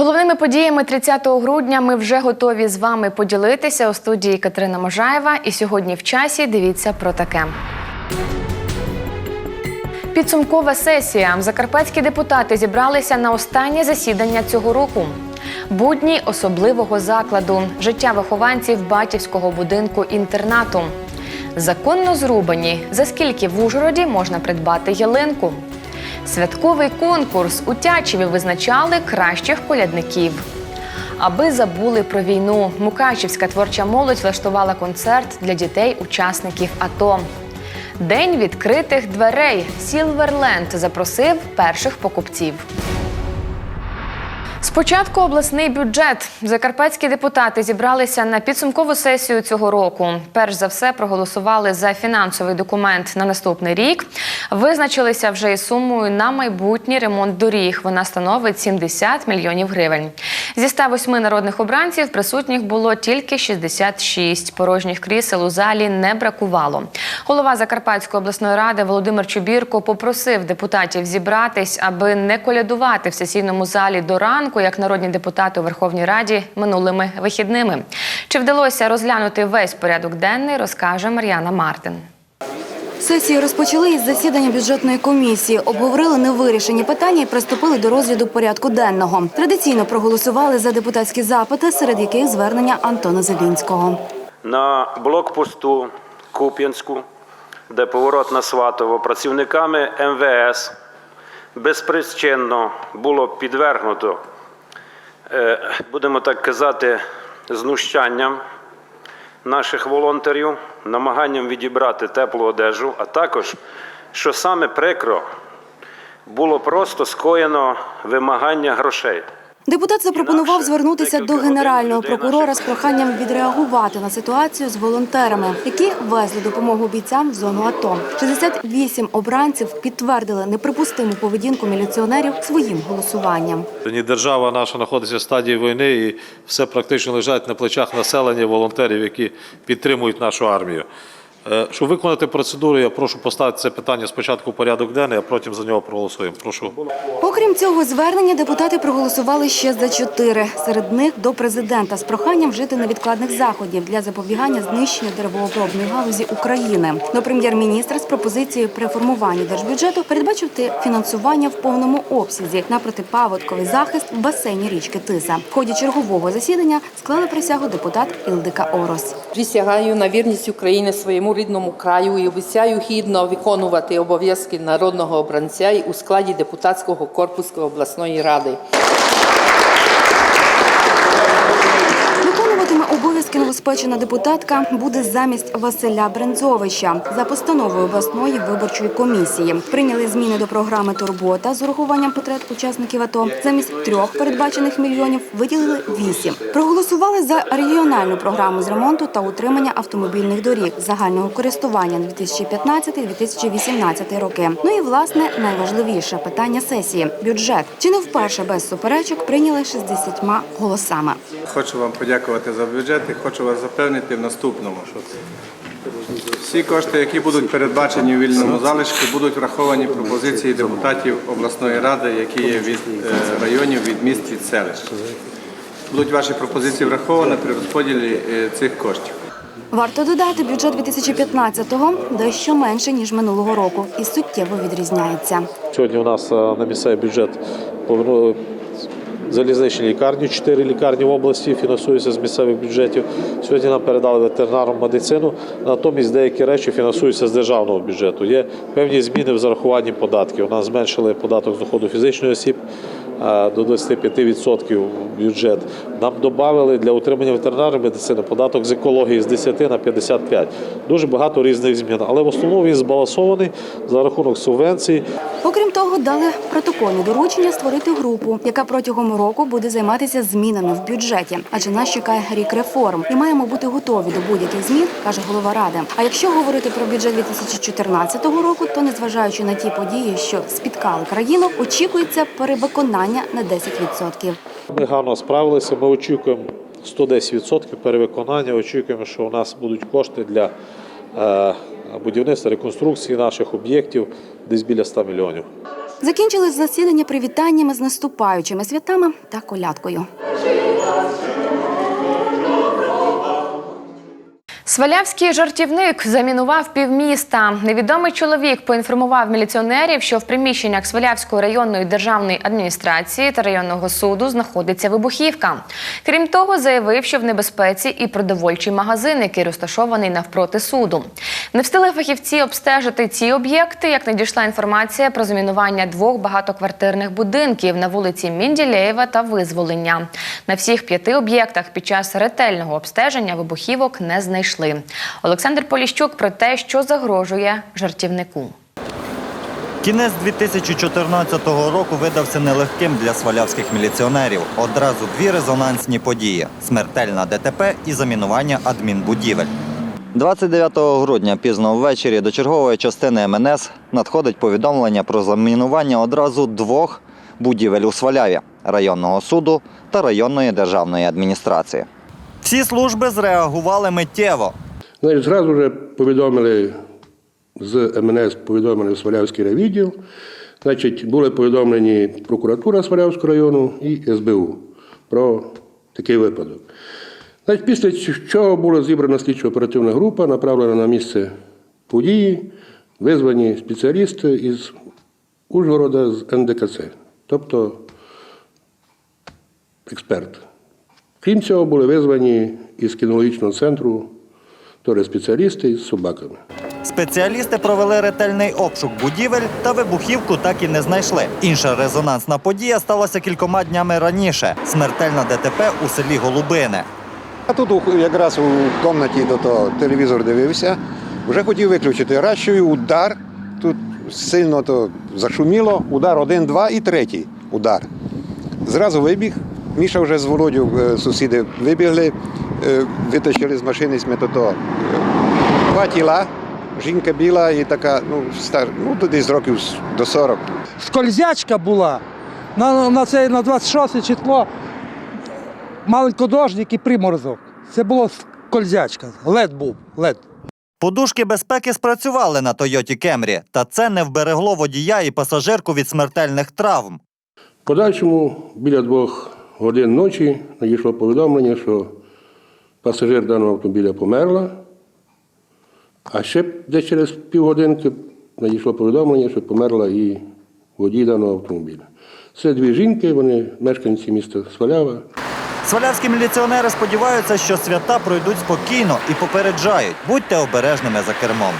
Головними подіями 30 грудня ми вже готові з вами поділитися у студії Катерина Можаєва. І сьогодні в часі дивіться про таке. Підсумкова сесія. Закарпатські депутати зібралися на останнє засідання цього року. Будні особливого закладу, життя вихованців батьківського будинку інтернату. Законно зрубані, за скільки в Ужгороді можна придбати ялинку. Святковий конкурс у Тячеві визначали кращих колядників. Аби забули про війну, Мукачівська творча молодь влаштувала концерт для дітей-учасників АТО. День відкритих дверей. Сілверленд запросив перших покупців. Спочатку обласний бюджет. Закарпатські депутати зібралися на підсумкову сесію цього року. Перш за все проголосували за фінансовий документ на наступний рік. Визначилися вже із сумою на майбутній ремонт доріг. Вона становить 70 мільйонів гривень. Зі 108 народних обранців присутніх було тільки 66. Порожніх крісел у залі не бракувало. Голова Закарпатської обласної ради Володимир Чубірко попросив депутатів зібратись, аби не колядувати в сесійному залі до ранку, як народні депутати у Верховній Раді минулими вихідними. Чи вдалося розглянути весь порядок денний, розкаже Мар'яна Мартин. Сесію розпочали із засідання бюджетної комісії, обговорили невирішені питання і приступили до розгляду порядку денного. Традиційно проголосували за депутатські запити, серед яких звернення Антона Зелінського. на блокпосту Куп'янську, де поворот на Сватово, працівниками МВС безпричинно було підвергнуто, будемо так казати, знущанням наших волонтерів, намаганням відібрати теплу одежу, а також, що саме прикро, було просто скоєно вимагання грошей. Депутат запропонував звернутися до генерального прокурора з проханням відреагувати на ситуацію з волонтерами, які везли допомогу бійцям в зону АТО. 68 обранців підтвердили неприпустиму поведінку міліціонерів своїм голосуванням. Ні, держава наша знаходиться в стадії війни, і все практично лежать на плечах населення, волонтерів, які підтримують нашу армію. Е, Щоб виконати процедуру, я прошу поставити це питання спочатку в порядок денний, а потім за нього проголосуємо. Прошу. Окрім цього звернення, депутати проголосували ще за чотири. Серед них до президента з проханням вжити невідкладних заходів для запобігання знищення деревообробної галузі України. До прем'єр-міністра з пропозицією при формуванні держбюджету передбачити фінансування в повному обсязі на протипаводковий захист в басейні річки Тиса. В ході чергового засідання склали присягу депутат Ілдика Орос. Присягаю на вірність України своєму рідному краю і обіцяю гідно виконувати обов'язки народного обранця і у складі депутатського корпусу обласної ради. Обов'язки новоспечена депутатка буде замість Василя Брензовича за постановою обласної виборчої комісії. Прийняли зміни до програми Турбота з урахуванням потреб учасників АТО. Замість трьох передбачених мільйонів виділили вісім. Проголосували за регіональну програму з ремонту та утримання автомобільних доріг загального користування на 2015-2018 роки. Ну і власне найважливіше питання сесії бюджет. Чи не вперше без суперечок прийняли 60 голосами. Хочу вам подякувати за бюджет і хочу вас запевнити в наступному, що всі кошти, які будуть передбачені у вільному залишку, будуть враховані пропозиції депутатів обласної ради, які є від е, районів, від міст, від селищ. Будуть ваші пропозиції враховані при розподілі е, цих коштів. Варто додати, бюджет 2015-го дещо менше ніж минулого року і суттєво відрізняється. Сьогодні у нас е, на місцевий бюджет залізничні лікарні, чотири лікарні в області фінансуються з місцевих бюджетів. Сьогодні нам передали ветеринарну медицину, натомість деякі речі фінансуються з державного бюджету. Є певні зміни в зарахуванні податків. У нас зменшили податок з доходу фізичних осіб до 25% в бюджет. Нам додали для утримання ветеринарної медицини податок з екології з 10 на 55. Дуже багато різних змін, але в основному він збалансований за рахунок субвенцій. Окрім того, дали протокольне доручення створити групу, яка протягом року буде займатися змінами в бюджеті. Адже нас чекає рік реформ, і маємо бути готові до будь-яких змін, каже голова ради. А якщо говорити про бюджет 2014 року, то незважаючи на ті події, що спіткали країну, очікується перевиконання на 10%. Ми гарно справилися. Ми очікуємо 110% перевиконання. Очікуємо, що у нас будуть кошти для е, будівництва реконструкції наших об'єктів десь біля 100 мільйонів. Закінчили засідання привітаннями з наступаючими святами та колядкою. Свалявський жартівник замінував півміста. Невідомий чоловік поінформував міліціонерів, що в приміщеннях Свалявської районної державної адміністрації та районного суду знаходиться вибухівка. Крім того, заявив, що в небезпеці і продовольчий магазин, який розташований навпроти суду. Не встигли фахівці обстежити ці об'єкти, як надійшла інформація про замінування двох багатоквартирних будинків на вулиці Мінділеєва та Визволення. На всіх п'яти об'єктах під час ретельного обстеження вибухівок не знайшли. Олександр Поліщук про те, що загрожує жартівнику. Кінець 2014 року видався нелегким для свалявських міліціонерів. Одразу дві резонансні події: смертельна ДТП і замінування адмінбудівель. 29 грудня пізно ввечері до чергової частини МНС надходить повідомлення про замінування одразу двох будівель у Сваляві районного суду та районної державної адміністрації. Всі служби зреагували миттєво. Значить, зразу вже повідомили з МНС, повідомили Свалявський райвідділ. Значить, були повідомлені прокуратура Свалявського району і СБУ про такий випадок. Значить, після чого була зібрана слідчо-оперативна група, направлена на місце події, визвані спеціалісти із Ужгорода з НДКЦ, тобто експерт. Крім цього, були визвані із кінологічного центру спеціалісти з собаками. Спеціалісти провели ретельний обшук будівель та вибухівку так і не знайшли. Інша резонансна подія сталася кількома днями раніше. Смертельна ДТП у селі Голубине. Я тут у- якраз у кімнаті до того телевізор дивився, вже хотів виключити. Раз чую удар, тут сильно то зашуміло, удар один, два і третій удар. Зразу вибіг. Міша вже з Володю, е, сусіди вибігли, е, витащили з машини смітото. е, Два тіла, жінка біла і така, ну, стар, ну, то десь років до 40. скользячка була. На, на, це, на 26 число маленькодожник і приморозок. Це було скользячка. Лед був. Лед. Подушки безпеки спрацювали на Тойоті Кемрі, та це не вберегло водія і пасажирку від смертельних травм. В подальшому біля двох годин ночі надійшло повідомлення, що пасажир даного автомобіля померла, а ще десь через півгодинки надійшло повідомлення, що померла і водій даного автомобіля. Це дві жінки, вони мешканці міста Свалява. Свалявські міліціонери сподіваються, що свята пройдуть спокійно і попереджають. Будьте обережними за кермом.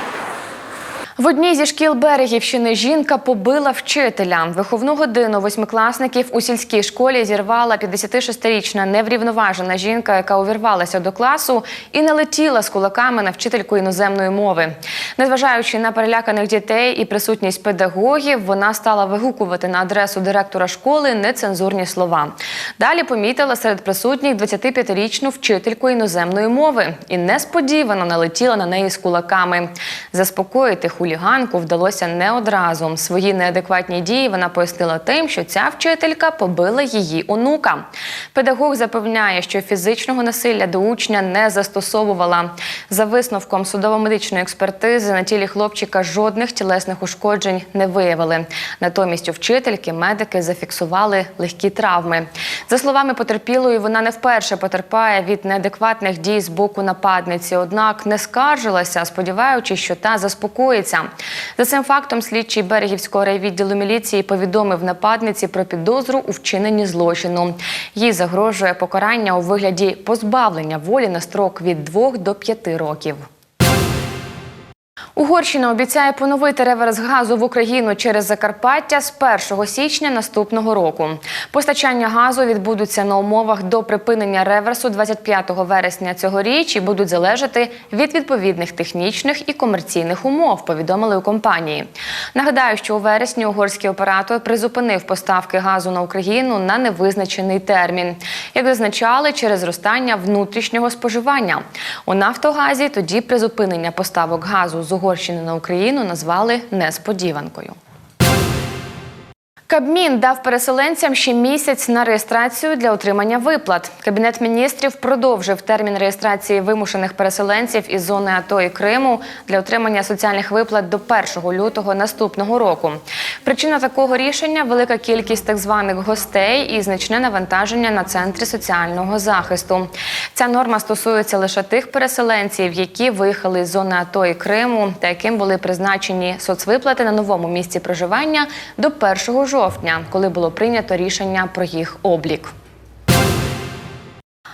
В одній зі шкіл Берегівщини жінка побила вчителя. Виховну годину восьмикласників у сільській школі зірвала 56-річна неврівноважена жінка, яка увірвалася до класу і налетіла з кулаками на вчительку іноземної мови. Незважаючи на переляканих дітей і присутність педагогів, вона стала вигукувати на адресу директора школи нецензурні слова. Далі помітила серед присутніх 25-річну вчительку іноземної мови і несподівано налетіла на неї з кулаками. Заспокоїти хуліганку вдалося не одразу. Свої неадекватні дії вона пояснила тим, що ця вчителька побила її онука. Педагог запевняє, що фізичного насилля до учня не застосовувала. За висновком судово-медичної експертизи на тілі хлопчика жодних тілесних ушкоджень не виявили. Натомість у вчительки медики зафіксували легкі травми. За словами потерпілої, вона не вперше потерпає від неадекватних дій з боку нападниці, однак не скаржилася, сподіваючись, що та заспокоїться. За цим фактом слідчий берегівського райвідділу міліції повідомив нападниці про підозру у вчиненні злочину. Їй загрожує покарання у вигляді позбавлення волі на строк від 2 до 5 років. Угорщина обіцяє поновити реверс газу в Україну через Закарпаття з 1 січня наступного року. Постачання газу відбудуться на умовах до припинення реверсу 25 вересня цьогоріч і будуть залежати від відповідних технічних і комерційних умов. Повідомили у компанії. Нагадаю, що у вересні угорський оператор призупинив поставки газу на Україну на невизначений термін. Як зазначали, через зростання внутрішнього споживання у Нафтогазі тоді призупинення поставок газу з Угорщини на Україну назвали несподіванкою. Кабмін дав переселенцям ще місяць на реєстрацію для отримання виплат. Кабінет міністрів продовжив термін реєстрації вимушених переселенців із зони АТО і Криму для отримання соціальних виплат до 1 лютого наступного року. Причина такого рішення велика кількість так званих гостей і значне навантаження на центри соціального захисту. Ця норма стосується лише тих переселенців, які виїхали з зони АТО і Криму, та яким були призначені соцвиплати на новому місці проживання до 1 жовтня, коли було прийнято рішення про їх облік.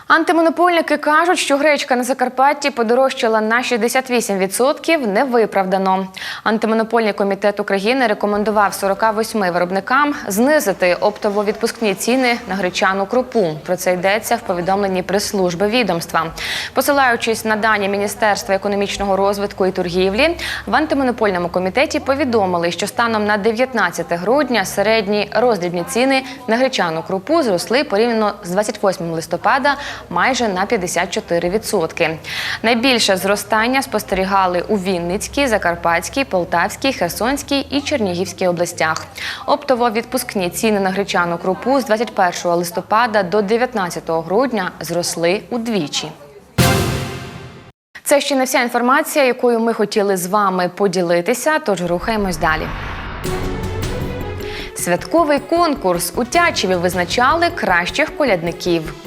Антимонопольники кажуть, що гречка на Закарпатті подорожчала на 68% невиправдано. Антимонопольний комітет України рекомендував 48 виробникам знизити оптово-відпускні ціни на гречану крупу. Про це йдеться в повідомленні прес-служби відомства. Посилаючись на дані Міністерства економічного розвитку і торгівлі, в антимонопольному комітеті повідомили, що станом на 19 грудня середні роздрібні ціни на гречану крупу зросли порівняно з 28 листопада майже на 54%. Найбільше зростання спостерігали у Вінницькій, Закарпатській, Полтавській, Херсонській і Чернігівській областях. Оптово-відпускні ціни на гречану крупу з 21 листопада до 19 грудня зросли удвічі. Це ще не вся інформація, якою ми хотіли з вами поділитися, тож рухаємось далі. Святковий конкурс у Тячеві визначали кращих колядників.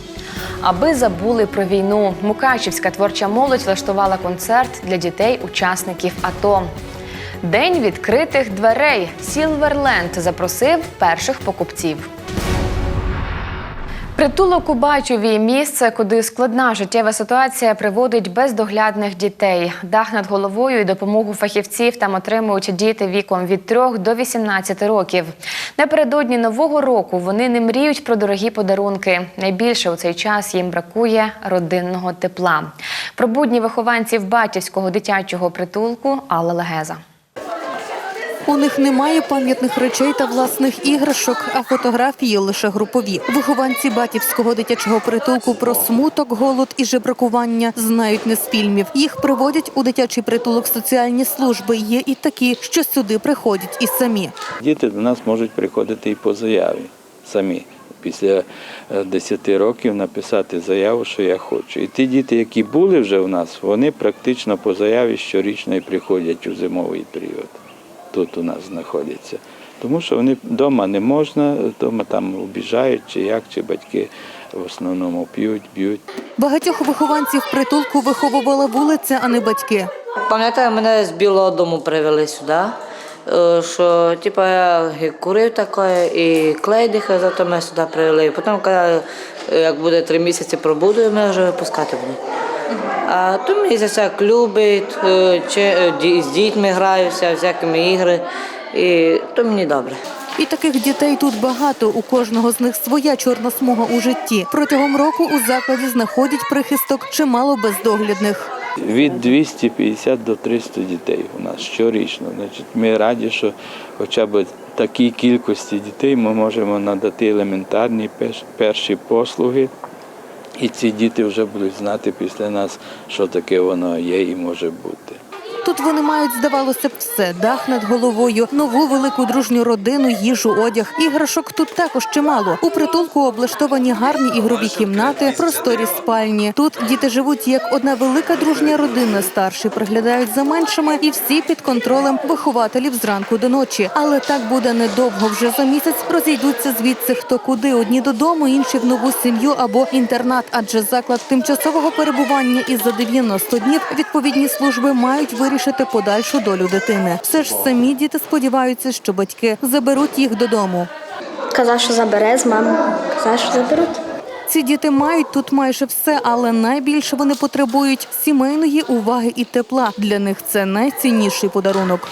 Аби забули про війну, Мукачівська творча молодь влаштувала концерт для дітей-учасників АТО. День відкритих дверей Сілверленд запросив перших покупців. Притулок у Бачові місце, куди складна життєва ситуація приводить бездоглядних дітей. Дах над головою і допомогу фахівців там отримують діти віком від 3 до 18 років. Напередодні нового року вони не мріють про дорогі подарунки. Найбільше у цей час їм бракує родинного тепла. Про будні вихованців батьківського дитячого притулку Алла Легеза. У них немає пам'ятних речей та власних іграшок, а фотографії лише групові. Вихованці батьківського дитячого притулку про смуток, голод і жебракування знають не з фільмів. Їх приводять у дитячий притулок соціальні служби. Є і такі, що сюди приходять і самі. Діти до нас можуть приходити і по заяві самі. Після е, 10 років написати заяву, що я хочу. І ті діти, які були вже в нас, вони практично по заяві щорічно приходять у зимовий період. Тут у нас знаходяться. Тому що вони вдома не можна, вдома там обіжають, чи як, чи батьки в основному п'ють, б'ють. Багатьох вихованців притулку виховувала вулиця, а не батьки. Пам'ятаю, мене з білого дому привели сюди. е, Що типу, я курив таке, і клей дихав, зато мене сюди привели. Потім, коли е, як буде три місяці пробуду, мене вже випускати будуть. А то мені за всяк любить, е, чи е, з дітьми граюся, всякими ігри. І то мені добре. І таких дітей тут багато. У кожного з них своя чорна смуга у житті. Протягом року у закладі знаходять прихисток чимало бездоглядних. Від 250 до 300 дітей у нас щорічно. Значить, ми раді, що хоча б такій кількості дітей ми можемо надати елементарні перші послуги. І ці діти вже будуть знати після нас, що таке воно є і може бути. Тут вони мають, здавалося б, все: дах над головою, нову велику дружню родину, їжу, одяг. Іграшок тут також чимало. У притулку облаштовані гарні ігрові кімнати, просторі спальні. Тут діти живуть як одна велика дружня родина. Старші приглядають за меншими, і всі під контролем вихователів зранку до ночі. Але так буде недовго. Вже за місяць розійдуться звідси хто куди. Одні додому, інші в нову сім'ю або інтернат. Адже заклад тимчасового перебування із за 90 днів відповідні служби мають вирішити подальшу долю дитини. Все ж самі діти сподіваються, що батьки заберуть їх додому. Казав, що забере з мамою. Казав, що заберуть. Ці діти мають тут майже все, але найбільше вони потребують сімейної уваги і тепла. Для них це найцінніший подарунок.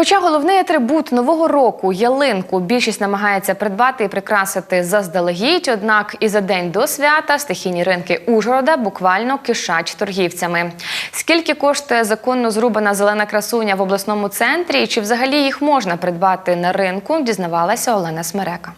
Хоча головний атрибут нового року ялинку більшість намагається придбати і прикрасити заздалегідь, однак і за день до свята стихійні ринки Ужгорода буквально кишать торгівцями. Скільки коштує законно зрубана зелена красуня в обласному центрі, і чи взагалі їх можна придбати на ринку, дізнавалася Олена Смерека.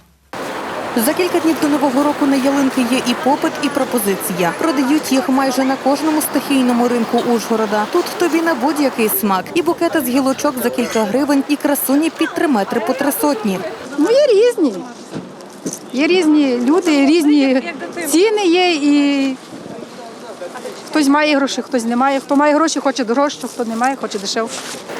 За кілька днів до нового року на ялинки є і попит, і пропозиція. Продають їх майже на кожному стихійному ринку Ужгорода. Тут тобі на будь-який смак. І букети з гілочок за кілька гривень, і красуні під три метри по три сотні. Ну, є різні. Є різні люди, різні ціни є і хтось має гроші, хтось не має. Хто має гроші, хоче дорожче, хто не має, хоче дешевше.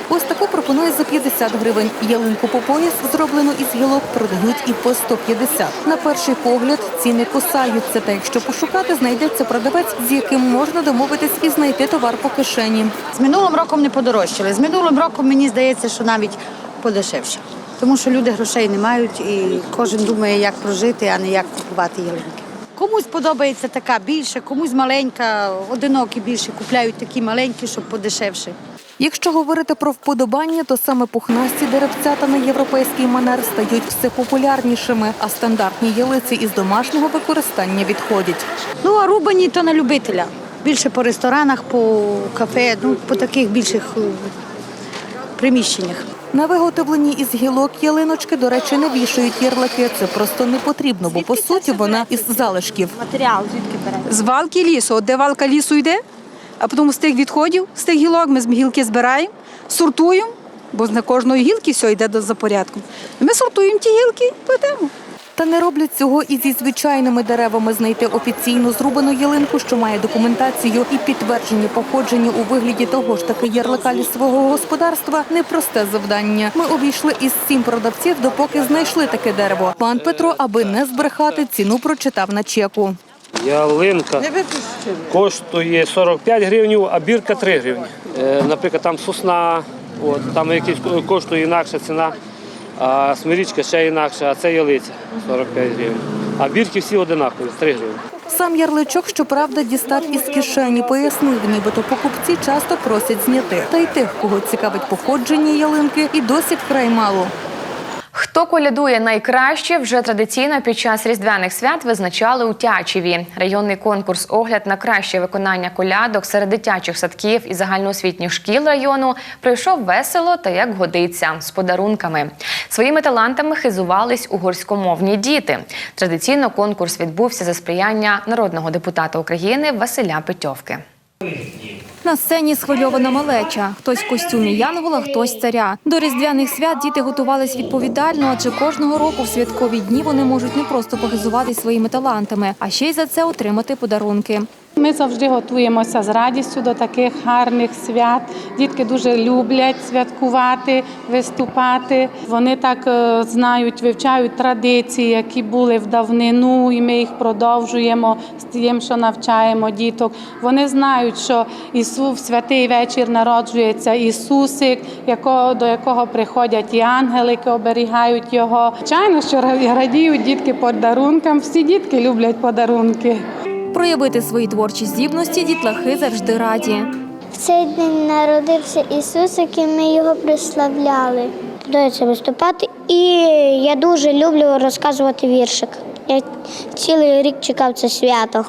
Ось таку пропонує за 50 гривень. Ялинку по пояс, зроблену із гілок, продають і по 150. На перший погляд ціни кусаються, та якщо пошукати, знайдеться продавець, з яким можна домовитись і знайти товар по кишені. З минулим роком не подорожчали. З минулим роком мені здається, що навіть подешевше. Тому що люди грошей не мають і кожен думає, як прожити, а не як купувати ялинки. Комусь подобається така більше, комусь маленька, одинокі більше купляють такі маленькі, щоб подешевше. Якщо говорити про вподобання, то саме пухнасті деревцята на європейський манер стають все популярнішими, а стандартні ялиці із домашнього використання відходять. Ну а рубані то на любителя. Більше по ресторанах, по кафе, ну по таких більших е, приміщеннях. На виготовлені із гілок ялиночки, до речі, не вішають ярлики. Це просто не потрібно, бо по суті вона із залишків. Матеріал звідки бере? З валки лісу, от де валка лісу йде, а потім з тих відходів, з тих гілок, ми з гілки збираємо, сортуємо, бо на кожної гілки все йде до- за порядком. Ми сортуємо ті гілки і кладемо. Та не роблять цього і зі звичайними деревами. Знайти офіційно зрубану ялинку, що має документацію і підтвердження походження у вигляді того ж таки ярлика лісового господарства непросте завдання. Ми обійшли із сім продавців, допоки знайшли таке дерево. Пан Петро, аби не збрехати, ціну прочитав на чеку. Ялинка коштує 45 гривень, а бірка 3 гривні. Е, Наприклад, там сосна, от, там якісь коштує інакша ціна, а смирічка ще інакша, а це ялиця 45 гривень. А бірки всі одинакові, 3 гривні. Сам ярличок, щоправда, дістав із кишені, пояснив, нібито покупці часто просять зняти. Та й тих, кого цікавить походження ялинки, і досі вкрай мало. Хто колядує найкраще, вже традиційно під час різдвяних свят визначали у Тячеві. Районний конкурс огляд на краще виконання колядок серед дитячих садків і загальноосвітніх шкіл району пройшов весело та як годиться з подарунками. Своїми талантами хизувались угорськомовні діти. Традиційно конкурс відбувся за сприяння народного депутата України Василя Петьовки. На сцені схвильована малеча. Хтось в костюмі Янгола, хтось царя. До різдвяних свят діти готувались відповідально, адже кожного року в святкові дні вони можуть не просто похизувати своїми талантами, а ще й за це отримати подарунки. Ми завжди готуємося з радістю до таких гарних свят. Дітки дуже люблять святкувати, виступати. Вони так е, знають, вивчають традиції, які були в давнину, і ми їх продовжуємо з тим, що навчаємо діток. Вони знають, що Ісус в святий вечір народжується Ісусик, якого, до якого приходять і ангели, які оберігають його. Звичайно, що радіють дітки подарункам. Всі дітки люблять подарунки. Проявити свої творчі здібності дітлахи завжди раді. В цей день народився Ісусик, і ми його прославляли. Подобається виступати, і я дуже люблю розказувати віршик. Я цілий рік чекав це свято.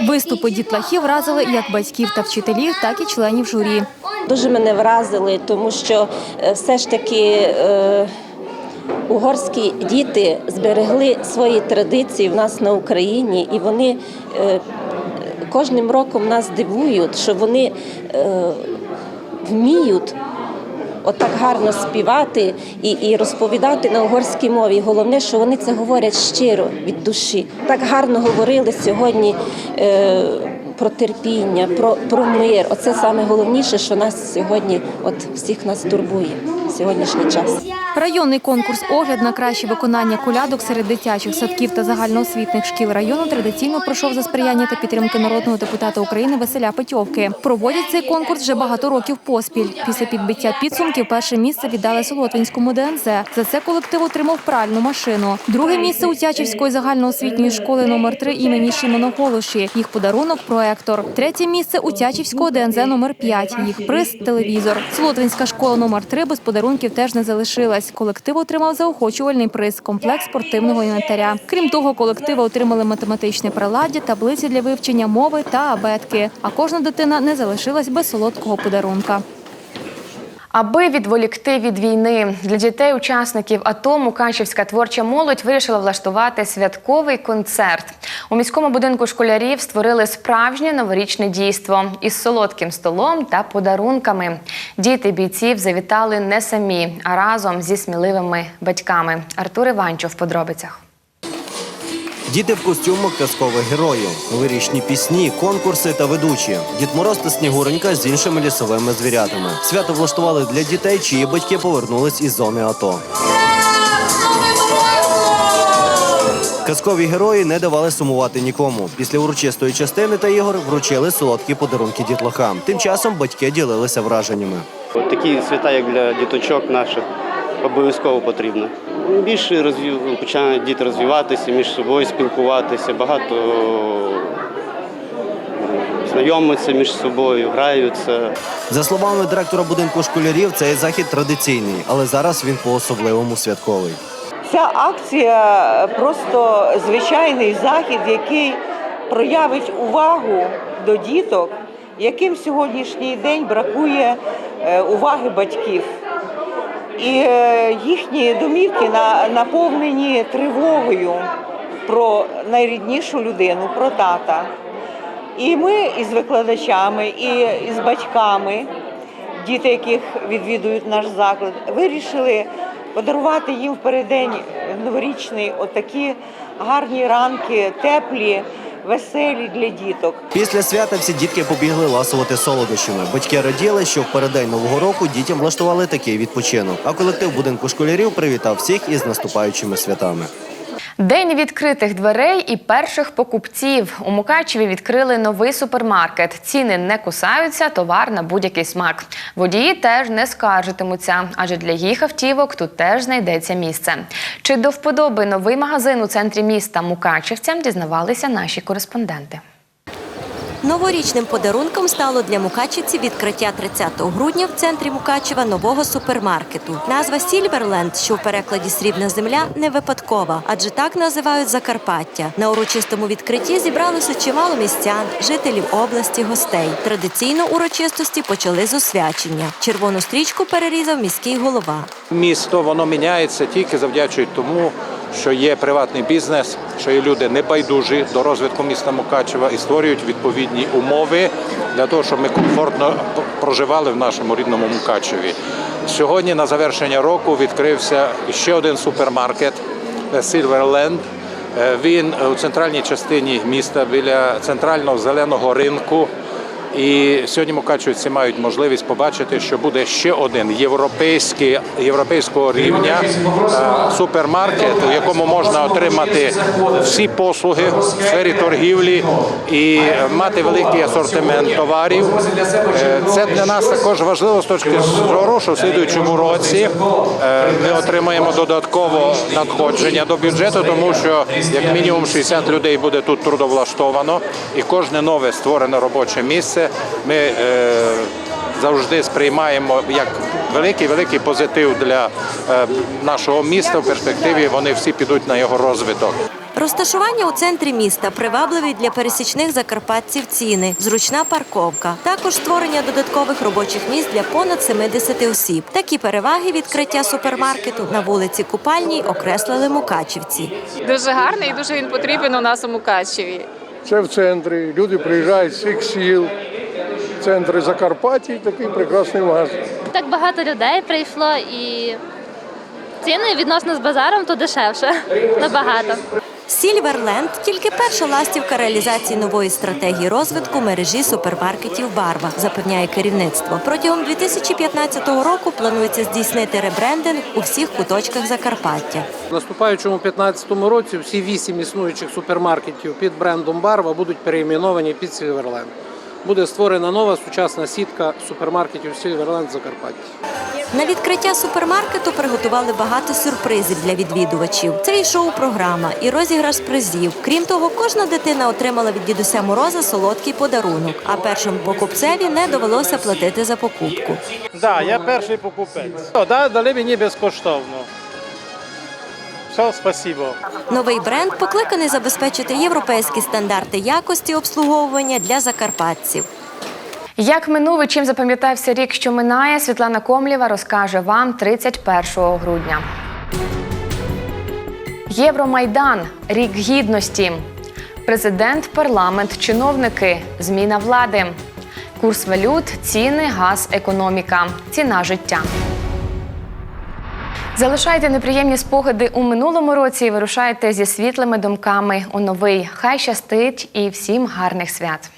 Виступи дітлахів вразили як батьків та вчителів, так і членів журі. Дуже мене вразили, тому що е, все ж таки е, угорські діти зберегли свої традиції в нас на Україні, і вони е, кожним роком нас дивують, що вони вміють. Отак гарно співати і, і розповідати на угорській мові. Головне, що вони це говорять щиро від душі. Так гарно говорили сьогодні е, про терпіння, про, про мир. Оце саме головніше, що нас сьогодні, от всіх нас турбує сьогоднішній час. Районний конкурс огляд на краще виконання колядок серед дитячих садків та загальноосвітних шкіл району традиційно пройшов за сприяння та підтримки народного депутата України Василя Петьовки. Проводять цей конкурс вже багато років поспіль. Після підбиття підсумків перше місце віддали Солотвинському ДНЗ. За це колектив отримав пральну машину. Друге місце у Тячівської загальноосвітньої школи номер 3 імені Шимона Голоші. Їх подарунок проектор. Третє місце у Тячівського ДНЗ номер 5 Їх приз телевізор. Слотвинська школа номер 3 без подарунків теж не залишилась. Колектив отримав заохочувальний приз комплект спортивного інвентаря. Крім того, колективи отримали математичне приладдя, таблиці для вивчення мови та абетки. А кожна дитина не залишилась без солодкого подарунка. Аби відволікти від війни для дітей-учасників АТО Мукачівська творча молодь вирішила влаштувати святковий концерт. У міському будинку школярів створили справжнє новорічне дійство із солодким столом та подарунками. Діти бійців завітали не самі, а разом зі сміливими батьками. Артур Іванчов в подробицях. Діти в костюмах казкових героїв, новорічні пісні, конкурси та ведучі. Дід Мороз та Снігуренька з іншими лісовими звірятами. Свято влаштували для дітей, чиї батьки повернулись із зони АТО. Казкові герої не давали сумувати нікому. Після урочистої частини та ігор вручили солодкі подарунки дітлахам. Тим часом батьки ділилися враженнями. Такі свята, як для діточок наших, обов'язково потрібно. Більше розвів... починають діти розвиватися, між собою спілкуватися, багато знайомиться між собою, граються. За словами директора будинку школярів, цей захід традиційний, але зараз він по-особливому святковий. Ця акція просто звичайний захід, який проявить увагу до діток, яким сьогоднішній день бракує е, уваги батьків. І е, їхні домівки на- наповнені тривогою про найріднішу людину, про тата. І ми із викладачами, і з батьками, діти, яких відвідують наш заклад, вирішили подарувати їм в переддень новорічний отакі гарні ранки, теплі, веселі для діток. Після свята всі дітки побігли ласувати солодощами. Батьки раділи, що в переддень нового року дітям влаштували такий відпочинок. А колектив будинку школярів привітав всіх із наступаючими святами. День відкритих дверей і перших покупців. У Мукачеві відкрили новий супермаркет. Ціни не кусаються, товар на будь-який смак. Водії теж не скаржитимуться, адже для їх автівок тут теж знайдеться місце. Чи до вподоби новий магазин у центрі міста Мукачевцям дізнавалися наші кореспонденти. Новорічним подарунком стало для мукачівців відкриття 30 грудня в центрі Мукачева нового супермаркету. Назва Сільверленд, що в перекладі срібна земля, не випадкова, адже так називають Закарпаття. На урочистому відкритті зібралося чимало містян, жителів області, гостей. Традиційно урочистості почали з освячення. Червону стрічку перерізав міський голова. Місто воно міняється тільки завдячують тому, що є приватний бізнес, що є люди небайдужі до розвитку міста Мукачева і створюють відповідні умови для того, щоб ми комфортно проживали в нашому рідному Мукачеві. Сьогодні на завершення року відкрився ще один супермаркет Silverland. Е, Він у центральній частині міста біля центрального зеленого ринку. І сьогодні мукачівці мають можливість побачити, що буде ще один європейський європейського рівня е, супермаркет, у якому можна отримати всі послуги в сфері торгівлі і мати великий асортимент товарів. Е, Це для нас також важливо з точки зору, що в слідуючому році е, ми отримаємо додатково надходження до бюджету, тому що як мінімум 60 людей буде тут трудовлаштовано, і кожне нове створене робоче місце ми е, завжди сприймаємо як великий великий позитив для е, нашого міста. В перспективі вони всі підуть на його розвиток. Розташування у центрі міста привабливі для пересічних закарпатців ціни, зручна парковка, також створення додаткових робочих місць для понад 70 осіб. Такі переваги відкриття супермаркету на вулиці Купальній окреслили мукачівці. Дуже гарний і дуже він потрібен у нас у Мукачеві. Це в центрі. Люди приїжджають з всіх сіл, центри Закарпаття, і такий прекрасний магазин. Так багато людей прийшло і ціни відносно з базаром то дешевше. Набагато. Сільверленд тільки перша ластівка реалізації нової стратегії розвитку мережі супермаркетів Барва, запевняє керівництво. Протягом 2015 року планується здійснити ребрендинг у всіх куточках Закарпаття. В наступаючому 2015 році всі вісім існуючих супермаркетів під брендом Барва будуть переіменовані під Сільверленд. Буде створена нова сучасна сітка супермаркетів Сільверленд Закарпаття. На відкриття супермаркету приготували багато сюрпризів для відвідувачів. Це і шоу-програма, і розіграш призів. Крім того, кожна дитина отримала від дідуся Мороза солодкий подарунок, а першому покупцеві не довелося платити за покупку. Так, я перший покупець. Да, дали мені безкоштовно. Все, спасибо. Новий бренд покликаний забезпечити європейські стандарти якості обслуговування для закарпатців. Як минув і чим запам'ятався рік, що минає, Світлана Комлєва розкаже вам 31 грудня. Євромайдан рік гідності. Президент, парламент, чиновники, зміна влади, курс валют, ціни, газ, економіка, ціна життя. Залишайте неприємні спогади у минулому році і вирушайте зі світлими думками у новий. Хай щастить і всім гарних свят.